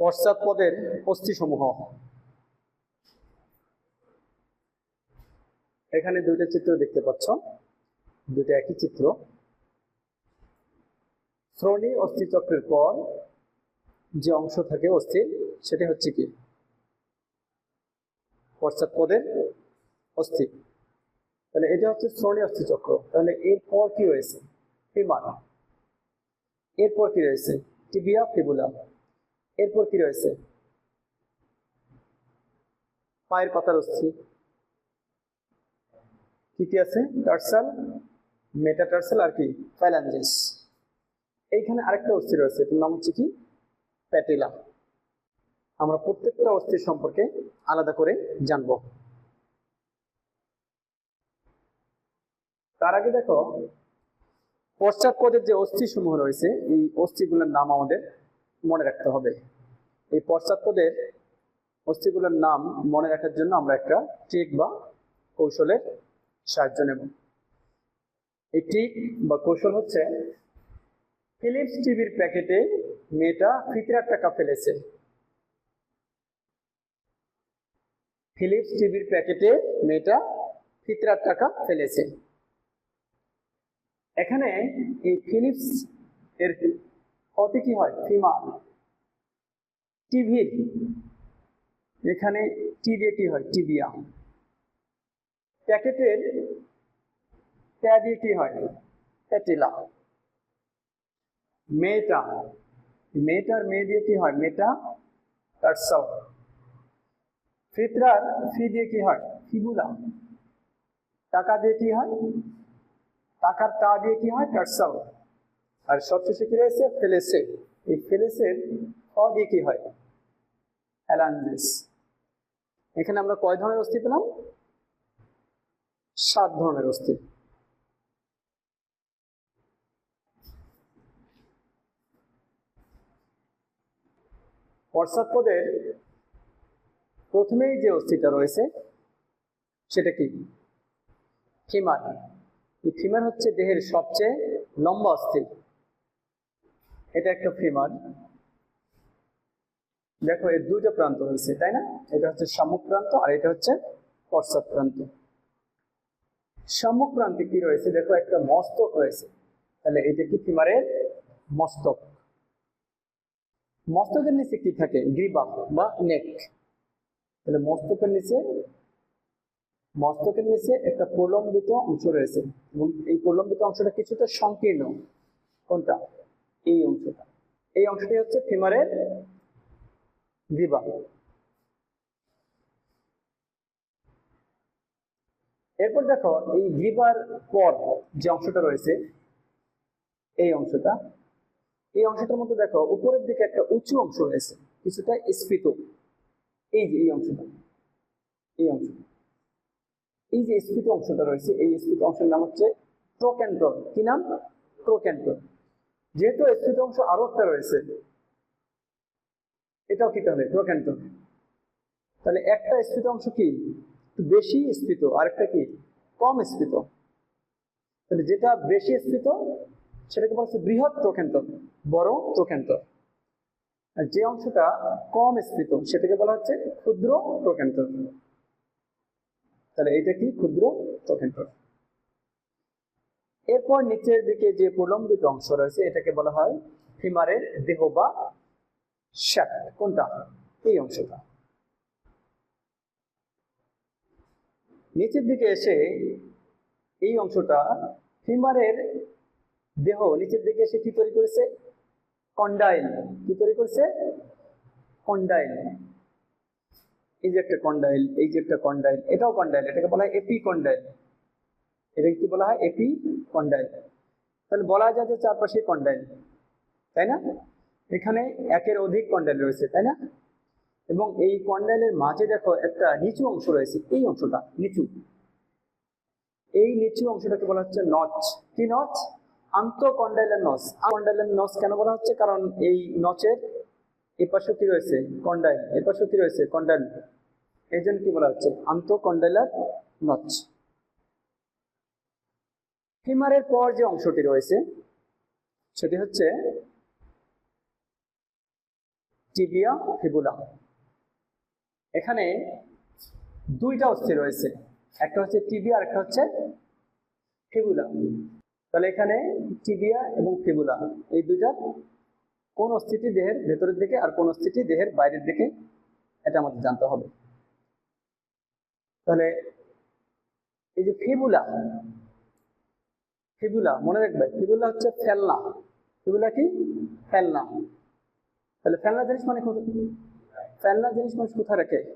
পশ্চাৎপদের অস্থিসমূহ। এখানে দুইটা চিত্র দেখতে পাচ্ছ। দুইটা একই চিত্র। শ্রোণী অস্থিচক্রের পর যে অংশ থাকে অস্থির, সেটা হচ্ছে কি? পশ্চাৎপদের অস্থি তাহলে এটা হচ্ছে শ্রোণী অস্থিচক্র। তাহলে এরপর কি রয়েছে? ফিমার। এরপর কি রয়েছে? Tibia fibula. এরপর কি রয়েছে? পায়ের পাতার অস্থি। কি কি আছে? টার্সাল, মেটাটার্সাল আর কি? ফ্যালাঞ্জেস। এইখানে আরেকটা অস্থি রয়েছে, এটার নাম হচ্ছে কি? প্যাটিলা। আমরা প্রত্যেকটা অস্থির সম্পর্কে আলাদা করে জানব। তার আগে দেখো, পশ্চাৎপদের যে অস্থি সমূহ রয়েছে, এই অস্থিগুলোর নাম আমাদের মনে রাখতে হবে। এই পশ্চাৎপদের অস্থিগুলোর নাম মনে রাখার জন্য আমরা একটা ট্রিক বা কৌশলের সাহায্য নেব। এই ট্রিক বা কৌশল হচ্ছে ফিলিপস টিভির প্যাকেটে মেয়েটা ফিতরার টাকা ফেলেছে। ফিলিপস টিভির প্যাকেটে মেয়েটা ফিতরার টাকা ফেলেছে। এখানে এই ফিলিপস এর ক্ষতি কি হয়? ফিমাল টিভির। এখানে টি দিয়ে কি হয়? টিবিয়া প্যাকেটের ট্যা দিয়ে কি হয়? প্যাটিলা। মেয়েটা। মেয়েটার মেয়ে দিয়ে কি হয়? মেয়েটা টার্সাও ফিতরার ফি দিয়ে কি হয়? ফিবুলা। টাকা দিয়ে কি হয়? টাকার টা দিয়ে কি হয়? টার্সাও আর সবশেষে কি রয়েছে? ফেলেসে এই ফেলেসের দিয়ে কি হয়? অ্যালানজিস। এখানে আমরা কয় ধরনের অস্থি পেলাম? সাত ধরনের অস্থি। পশ্চাৎপদের প্রথমেই যে অস্থিটা রয়েছে, সেটা কি? ফিমার। এই ফিমার হচ্ছে দেহের সবচেয়ে লম্বা অস্থি। এটা একটা ফিমার দেখো, এর দুটো প্রান্ত রয়েছে, তাই না? এটা হচ্ছে সম্মুখ প্রান্ত আর এটা হচ্ছে পশ্চাৎ প্রান্ত সম্মুখ প্রান্তে কি রয়েছে? দেখো, একটা মস্তক রয়েছে। তাহলে এটা কি ফিমারের মস্তক। মস্তকের নিচে কি থাকে? গ্রীবা বা নেক। তাহলে মস্তকের নিচে মস্তকের নিচে একটা প্রলম্বিত অংশ রয়েছে। এবং এই প্রলম্বিত অংশটা কিছুটা সংকীর্ণ। কোনটা? এই অংশটা। এই অংশটি হচ্ছে ফিমারের গ্রীবা এরপর দেখো, এই গ্রীবার পর যে অংশটা রয়েছে, এই অংশটা, এই অংশটার মধ্যে দেখো, উপরের দিকে একটা উঁচু অংশ রয়েছে, কিছুটা স্ফীত। এই যে, এই অংশটা এই অংশটা। এই যে স্ফীত অংশটা রয়েছে, এই স্ফীত অংশের নাম হচ্ছে ট্রোক্যান্টর কি নাম? ট্রোক্যান্টর যেহেতু স্ফীত অংশ আরও একটা রয়েছে। এটাও কি তাহলে? ট্রোক্যান্টর তাহলে একটা স্ফীত অংশ কি? বেশি স্ফীত, আরেকটা কি? কম স্ফীত। তাহলে যেটা বেশি স্ফীত, সেটাকে বলা হচ্ছে বৃহৎ প্রকেন্দ্র বড় প্রকেন্দ্র আর যে অংশটা কম স্ফীত, সেটাকে বলা হচ্ছে ক্ষুদ্র প্রকেন্দ্র তাহলে এটা কি? ক্ষুদ্র প্রকেন্দ্র এরপর নিচের দিকে যে প্রলম্বিত অংশ রয়েছে, এটাকে বলা হয় ফিমারের দেহ বা কোনটা? এই অংশটা। নিচের দিকে এসে এই অংশটা ফিমারের দেহ নিচের দিকে এসে কি তৈরি করেছে? কন্ডাইল কি তৈরি করেছে? কন্ডাইল এই যে একটা কন্ডাইল এই যে একটা কন্ডাইল এটাও কন্ডাইল এটাকে বলা হয় এপি কন্ডাইল এটাকে কি বলা হয়? এপি কন্ডাইল তাহলে বলা যায় যে চারপাশে কন্ডাইল, তাই না? এখানে একের অধিক কন্ডাইল রয়েছে, তাই না? এবং এই কন্ডাইলের মাঝে দেখো একটা নিচু অংশ রয়েছে, এই অংশটা নিচু। এই নিচু অংশটাকে বলা হচ্ছে নচ। কি নচ? আন্তঃকন্ডাইলের নস কন্ডাইলের নচ কেন বলা হচ্ছে? কারণ এই নচের এপাশে কি রয়েছে? কন্ডাইল। এপাশে কি রয়েছে? কন্ডাইল। এই জন্য কি বলা হচ্ছে? আন্তঃকন্ডাইলার নচ। ফিমারের পর যে অংশটি রয়েছে, সেটি হচ্ছে টিবিয়া ফিবুলা। এখানে দুইটা অস্থি রয়েছে, একটা হচ্ছে টিবিয়া আর একটা হচ্ছে ফিবুলা। তাহলে এখানে টিবিয়া এবং ফিবুলা, এই দুইটার কোন অস্থিটি দেহের ভেতরের দিকে আর কোন অস্থিটি দেহের বাইরের দিকে, এটা আমাদের জানতে হবে। তাহলে এই যে ফিবুলা ফিবুলা, মনে রাখবে, ফিবুলা হচ্ছে ফেলনা। ফিবুলা কি? ফেলনা। তাহলে ফেলনা জিনিস মানে ফেলনা জিনিস মানুষ কোথায় রাখে?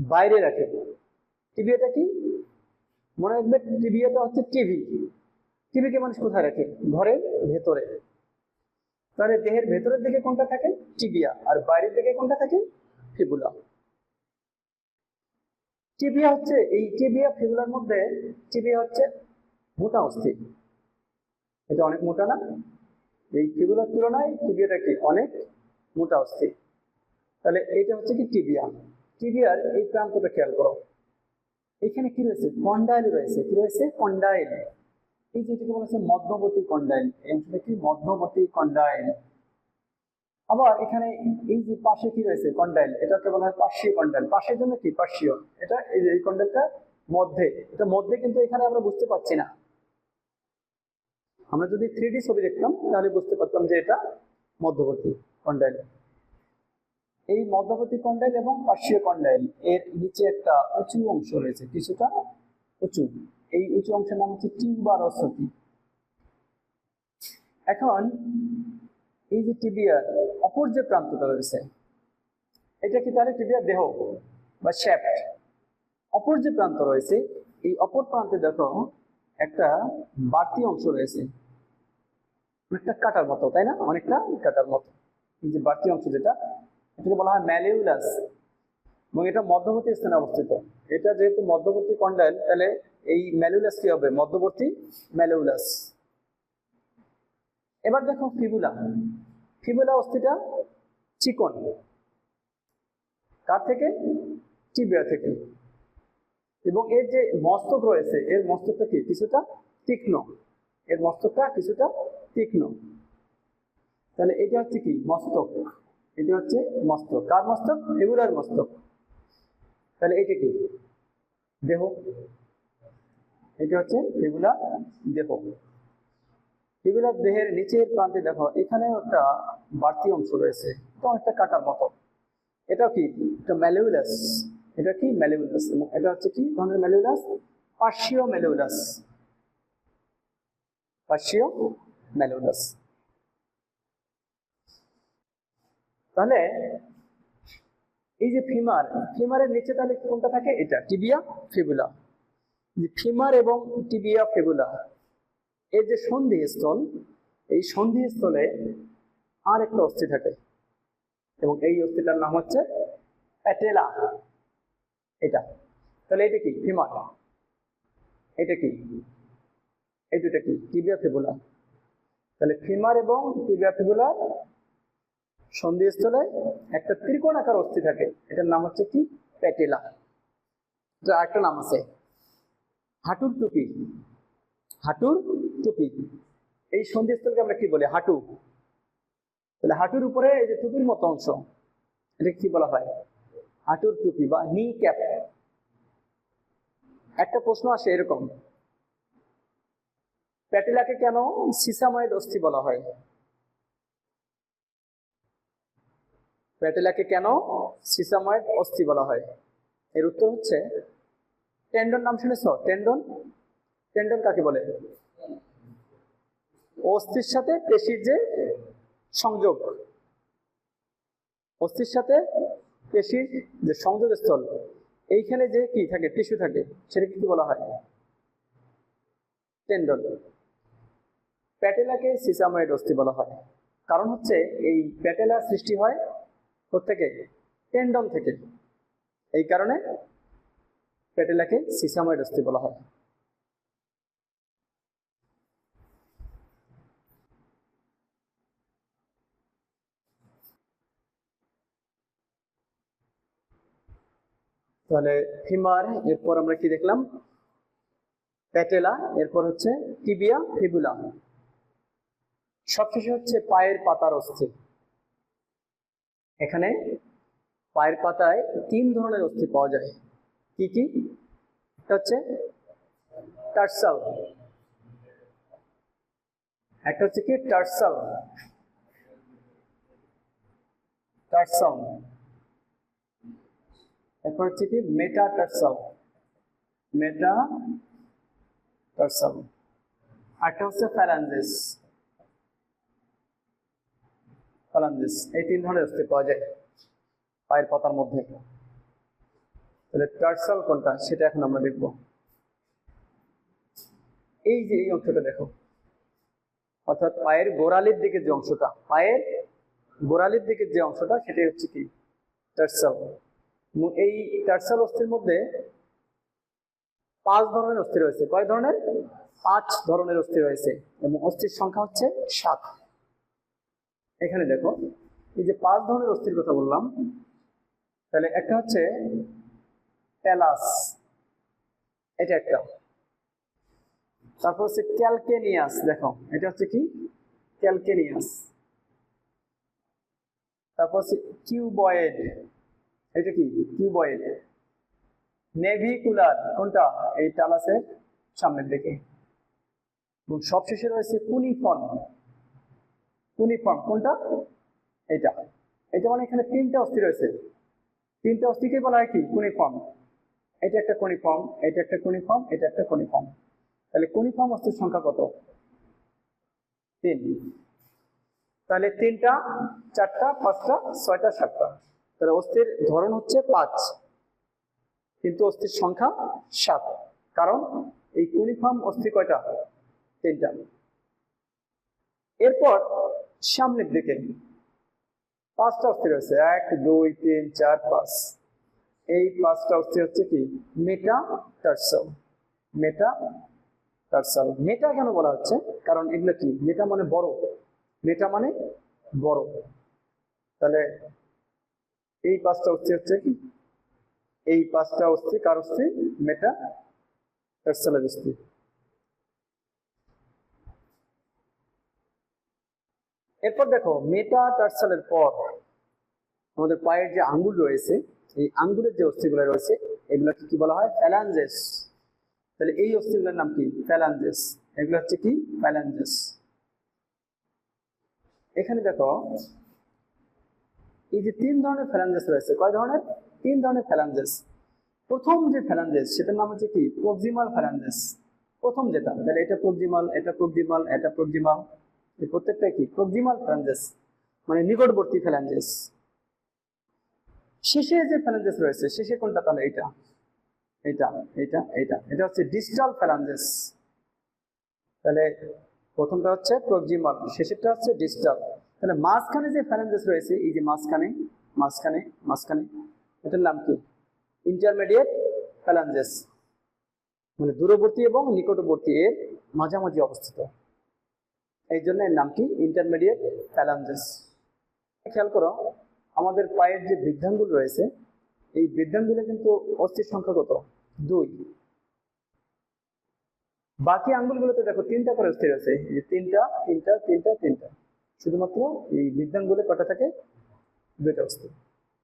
বাইরে রাখে। টিভিটা কি? মনে রাখবে টিভিটা হচ্ছে টিভি। টিভিকে মানুষ কোথায় রাখে? ঘরের ভেতরে। তাহলে দেহের ভেতরের দিকে কোনটা থাকে? টিবিয়া। আর বাইরের দিকে কোনটা থাকে? ফিবুলা। টিবিয়া হচ্ছে, এই টিবিয়া, ফিবুলার মধ্যে টিবিয়া হচ্ছে মোটা অস্থি এটা অনেক মোটা না? এই ফিবুলার তুলনায় টিবিয়াটা কি? অনেক মোটা অস্থি তাহলে এটা হচ্ছে কি টিবিয়া টিবিয়ার এই প্রান্তটা খেয়াল করো। এখানে কি রয়েছে? কন্ডাইল রয়েছে। কি রয়েছে? কন্ডাইল এই যে এটাকে বলা হচ্ছে মধ্যবর্তী কন্ডাইল এই কি? মধ্যবর্তী কন্ডাইল আবার এখানে এই যে পাশে কি রয়েছে? কন্ডাইল এটাকে বলা হয় পার্শ্বীয় কন্ডাইল পাশের জন্য কি? পার্শ্বীয়। এটা এই কন্ডাইলটা মধ্যে। এটা মধ্যে কিন্তু এখানে আমরা বুঝতে পারছি না। আমরা যদি থ্রি ছবি দেখতাম, তাহলে বুঝতে পারতাম যে এটা মধ্যবর্তী কন্ডাইল এই মধ্যবর্তী কন্ডাইল এবং পার্শ্বীয় কন্ডাইল এর নিচে একটা উঁচু অংশ রয়েছে, কিছুটা উঁচু। এই উঁচু অংশের নাম হচ্ছে টিউবার অসতি এখন, এই যে টিবিয়ার অপর যে প্রান্তটা রয়েছে, এটা কি তাহলে টিবিয়ার দেহ বা শ্যাফট অপর যে প্রান্ত রয়েছে, এই অপর প্রান্তে দেখো একটা বাড়তি অংশ রয়েছে। অনেকটা কাটার মতো, তাই না? অনেকটা কাটার মতো। এই যে বাড়তি অংশ যেটা, এটাকে বলা হয় ম্যালিউলাস এবং এটা মধ্যবর্তী স্থানে অবস্থিত। এটা যেহেতু মধ্যবর্তী কন্ডাইল, তাহলে এই ম্যালিউলাস কি হবে? মধ্যবর্তী ম্যালিউলাস এবার দেখো ফিবুলা ফিবুলা অস্থিটা চিকন। কার থেকে? টিবিয়া থেকে। এবং এর যে মস্তক রয়েছে, এর মস্তকটা কি? কিছুটা তীক্ষ্ণ। এর মস্তকটা কিছুটা তীক্ষ্ণ। তাহলে এটা হচ্ছে কি? মস্তক। এটা হচ্ছে মস্তক। কার মস্তক? ফিবুলার মস্তক। তাহলে এটা কি? দেহ। এটা হচ্ছে ফিবুলা দেহ। ফিবুলার দেহের নিচের প্রান্তে দেখো এখানে একটা বাড়তি অংশ রয়েছে। এটা অনেকটা কাটার মতো। এটা কি? এটা ম্যালিউলাস এটা কি ম্যালিউলাস এবং এটা হচ্ছে কি? ধরনের ম্যালিউলাস পার্শ্বীয় ম্যালিউলাস পার্শ্বীয় ম্যালিউলাস তাহলে এই যে ফিমার, ফিমারের নিচে তাহলে কোনটা থাকে? এটা, টিবিয়া ফিবুলা। ফিমার এবং টিবিয়া ফিবুলা, এর যে সন্ধি স্থল এই সন্ধি স্থলে আর একটা অস্থি থাকে। এবং এই অস্থিটার নাম হচ্ছে প্যাটেলা। এটা। তাহলে এটা কি? ফিমার এটা কি? এই দুটা কি? Tibia fibula. তাহলে ফিমার এবং টিবিয়া ফিবুলার সন্ধিস্থলে একটা ত্রিকোণ আকার অস্থি থাকে। এটার নাম হচ্ছে কি? প্যাটেলা। এটা একটা নাম আছে। হাঁটুর টুপি। হাঁটুর টুপি। এই সন্ধিস্থলকে আমরা কি বলি? হাঁটু। তাহলে হাঁটুর উপরে এই যে টুপির মতো অংশ এটা কি বলা হয়? হাঁটুর টুপি বা নি ক্যাপ একটা প্রশ্ন আসে এরকম। প্যাটেলাকে কেন সিসাময়েড অস্থি বলা হয়? প্যাটেলাকে কেন সিসাময়েড অস্থি বলা হয়? এর উত্তর হচ্ছে, টেন্ডন নাম শুনেছ? টেন্ডন? টেন্ডন কাকে বলে? অস্থির সাথে পেশির যে সংযোগ। অস্থির সাথে পেশির যে সংযোগ স্থল এইখানে যে কি থাকে, টিস্যু থাকে সেটাকে কি বলা হয়? টেন্ডন। প্যাটেলাকে সিসাময়েড অস্থি বলা হয়। কারণ হচ্ছে এই প্যাটেলা সৃষ্টি হয় থেকে টেন্ডন থেকে। এই কারণে প্যাটেলাকে সিসাময়েড অস্থি বলা হয়। তাহলে ফিমার, এরপর আমরা কি দেখলাম? প্যাটেলা, এরপর হচ্ছে টিবিয়া, ফিবুলা। সবশেষে হচ্ছে পায়ের পাতার অস্থি। এখানে পায়ের পাতায় তিন ধরনের অস্থি পাওয়া যায়। কি কি? একটা হচ্ছে টার্সাল। একটা হচ্ছে কি? টার্সাল। টার্সাল। এরপর হচ্ছে কি মেটা টার্সাল মেটা টার্সাল আরেকটা হচ্ছে ফ্যালাঞ্জেস ফ্যালাঞ্জেস এই তিন ধরনের অস্থি পাওয়া যায় পায়ের পাতার মধ্যে। তাহলে টার্সাল কোনটা, সেটা এখন আমরা দেখব। এই যে এই অংশটা দেখো, অর্থাৎ পায়ের গোড়ালির দিকে যে অংশটা, পায়ের গোড়ালির দিকে যে অংশটা, সেটাই হচ্ছে কি টার্সাল এই টার্সাল অস্থির মধ্যে পাঁচ ধরনের অস্থি রয়েছে। কয় ধরনের? পাঁচ ধরনের অস্থি রয়েছে এবং অস্থির সংখ্যা হচ্ছে সাত। এখানে দেখো, এই যে পাঁচ ধরনের অস্থির কথা বললাম, তাহলে একটা হচ্ছে ট্যালাস এটা একটা। তারপর হচ্ছে ক্যালকেনিয়াস, দেখো, এটা হচ্ছে কি? ক্যালকেনিয়াস। তারপর হচ্ছে কিউবয়েড এটা কি? কিউবয়েড নেভিকুলার, কোনটা? এই টালাসের সামনের দিকে। এবং সবশেষে রয়েছে কুনিফর্ম। কুনিফর্ম, কোনটা? এটা। এটা মানে এখানে তিনটা অস্থি রয়েছে। তিনটা অস্থিকে বলা হয় কি? কুনিফর্ম। এটা একটা কুনিফর্ম, এটা একটা কুনিফর্ম, এটা একটা কুনিফর্ম। তাহলে কুনিফর্ম অস্থির সংখ্যা কত? তিন। তাহলে তিনটা, চারটা, পাঁচটা, ছয়টা, সাতটা। তাহলে অস্থির ধরন হচ্ছে পাঁচ। কিন্তু অস্থির সংখ্যা সাত। কারণ এই কুনিফর্ম অস্থি কয়টা? তিনটা। এরপর সামনের দিকে পাঁচটা অস্থি রয়েছে এক, দুই, তিন, চার, পাঁচ। এই পাঁচটা অস্থি হচ্ছে কি? মেটা টার্সাল মেটা টার্সাল মেটা কেন বলা হচ্ছে? কারণ এগুলো কি? মেটা মানে বড়। মেটা মানে বড়। তাহলে এই পাঁচটা অস্থি হচ্ছে কি? এই পাঁচটা অস্থি কার অস্থি? মেটা টার্সালের অস্থি। এরপর দেখো, মেটা টার্সালের পর আমাদের পায়ের যে আঙ্গুল রয়েছে, এই আঙ্গুলের যে অস্থিগুলো রয়েছে, এগুলোকে কি বলা হয়? ফ্যালাঞ্জেস তাহলে এই অস্থিগুলোর নাম কি? ফ্যালাঞ্জেস এগুলো হচ্ছে কি? ফ্যালাঞ্জেস এখানে দেখো এই যে তিন ধরনের ফ্যালাঞ্জেস রয়েছে, কয় ধরনের? তিন ধরনের ফ্যালাঞ্জেস প্রথম যে ফ্যালাঞ্জেস সেটার নাম হচ্ছে কি? প্রক্সিমাল ফ্যালাঞ্জেস প্রথম যেটা, তাহলে এটা প্রক্সিমাল এটা প্রক্সিমাল এটা প্রক্সিমাল এই প্রত্যেকটা কি? প্রক্সিমাল ফ্যালাঞ্জেস মানে নিকটবর্তী ফ্যালাঞ্জেস শেষে যে ফ্যালাঞ্জেস রয়েছে, শেষে কোনটা? তাহলে এটা এটা এটা এটা এটা হচ্ছে ডিস্টাল ফ্যালাঞ্জেস তাহলে প্রথমটা হচ্ছে প্রক্সিমাল শেষেরটা হচ্ছে ডিস্টাল তাহলে মাঝখানে যে ফ্যালাঞ্জেস রয়েছে, এই যে মাঝখানে মাঝখানে মাঝখানে, এটার নাম কি? ইন্টারমিডিয়েট ফ্যালাঞ্জেস মানে দূরবর্তী এবং নিকটবর্তী এর মাঝামাঝি অবস্থিত। এই জন্য এর নাম কি? ইন্টারমিডিয়েট ফ্যালাঞ্জেস খেয়াল করো, আমাদের পায়ের যে বৃদ্ধাঙ্গুল রয়েছে, এই বৃদ্ধাঙ্গুলে কিন্তু অস্থির সংখ্যা কত? দুই। বাকি আঙ্গুলগুলোতে দেখো তিনটা করে অস্থির আছে। তিনটা তিনটা তিনটা তিনটা। শুধুমাত্র এই বৃদ্ধাঙ্গুলে কটা থাকে? দুইটা অস্থি